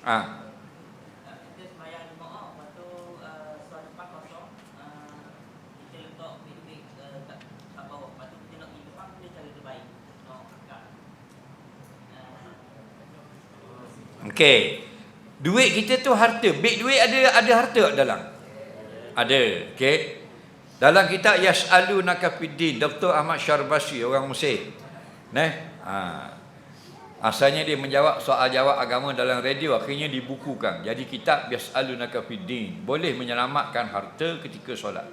Uh, Okey. Duit kita tu harta. Beg duit ada ada harta dalam? Ada. Okey. Dalam kitab Yas'alunaka fiddin, Dr. Ahmad Syarbasi orang Mesir. Neh. Ha. Asalnya dia menjawab soal jawab agama dalam radio akhirnya dibukukan. Jadi kitab Yas'alunaka fiddin boleh menyelamatkan harta ketika solat.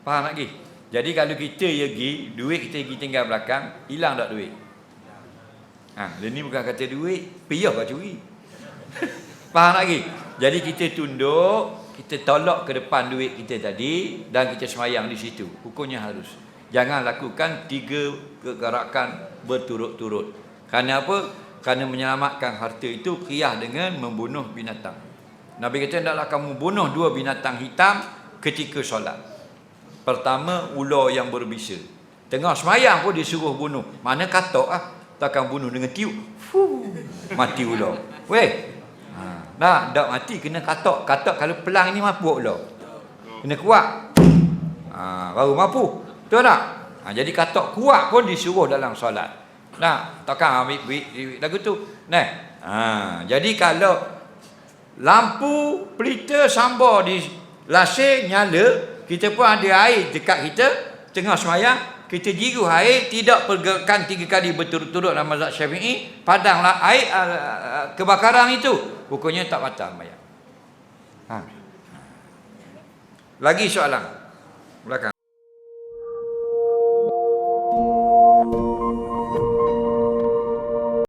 Faham lagi? Jadi kalau kita ya pergi, duit kita pergi tinggal belakang, hilang tak duit? Ha, dia ni bukan kata duit, piyah kau curi. Faham lagi? Jadi kita tunduk, kita tolak ke depan duit kita tadi dan kita semayang di situ. Hukumnya harus. Jangan lakukan tiga kegerakan berturut-turut. Kerana apa? Kerana menyelamatkan harta itu qiyah dengan membunuh binatang. Nabi kata hendaklah kamu bunuh dua binatang hitam ketika solat. Pertama ular yang berbisa. Tengah semayang pun disuruh bunuh. Mana katok ah? Takkan bunuh dengan tiup. Fuh, mati ular. Weh. Ha, nah, tak mati kena katok. Katok kalau pelang ni mampu ular. Kena kuat. Ha, baru mampu. Betul tak? Ha, jadi katok kuat pun disuruh dalam solat. Nah, takkan ambil duit, duit lagu tu. Nah. Ha, jadi kalau lampu pelita sambar di lasir nyala, kita pun ada air dekat kita tengah semayang, kita jiru air tidak pergerakan tiga kali berturut-turut dalam mazhab Syafi'i, padanglah air uh, kebakaran itu, hukumnya tak batal semayang. Ha. Lagi soalan. Belakang.